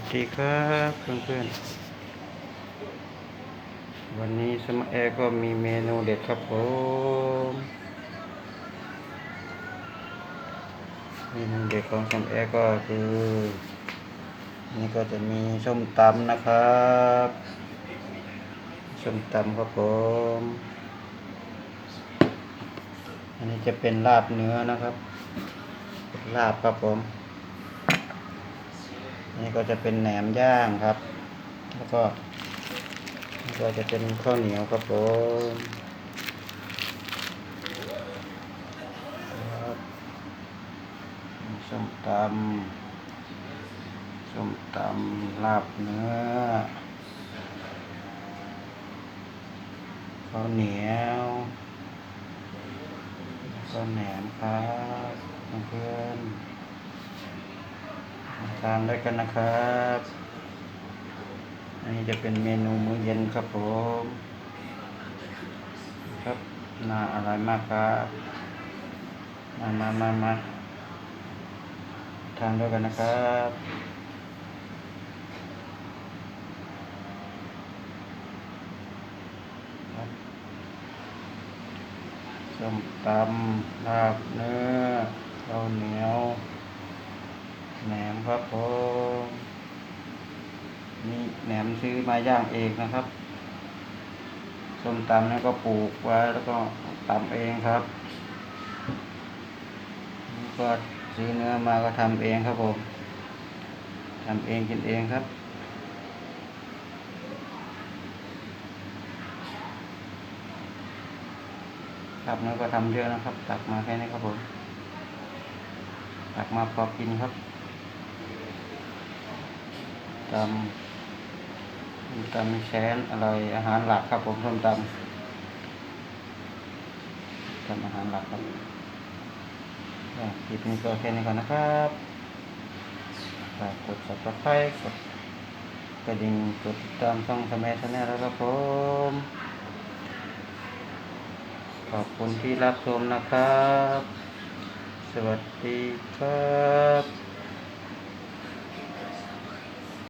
วัสดีครับเพื่อนๆ วันนี้สมแอร์ก็มีเมนูเด็ดครับผมเมนูเด็ดของสมแอร์ก็คือ นี่ก็จะมีส้มตำนะครับส้มตำครับผม อันนี้จะเป็นลาบเนื้อนะครับ ลาบครับผม นี่ก็จะเป็นแหนมย่างครับ แล้วก็ก็จะเป็นข้าวเหนียวครับผมส้มตำส้มตำลาบเนื้อข้าวเหนียวแล้วแหนมครับเพื่อน ทานด้วยกันนะครับอันนี้จะเป็นเมนูมื้อเย็นครับผมครับน่าอร่อยมากครับมามามามาทานด้วยกันนะครับครับส้มตำลาบเนื้อข้าวเหนียว แหนมครับผมนี่แหนมซื้อมาย่างเองนะครับส้มตำนี่ก็ปลูกไว้แล้วก็ตำเองครับนี่ก็ซื้อเนื้อมาก็ทำเองครับผมทำเองกินเองครับครับเนื้อก็ทำเยอะนะครับ ตักมาแค่นี้ครับผม ตักมาพอกินครับ ตำส้มตำแชนอร่อยอาหารหลักครับผมส้มตำทำอาหารหลักครับคลิปนี้ก็แค่นี้ก่อนนะครับฝากกด subscribe กดกระดิ่งกดติดตามช่องสมัยชาแนลแล้วครับผม ขอบคุณที่รับชมนะครับ สวัสดีครับ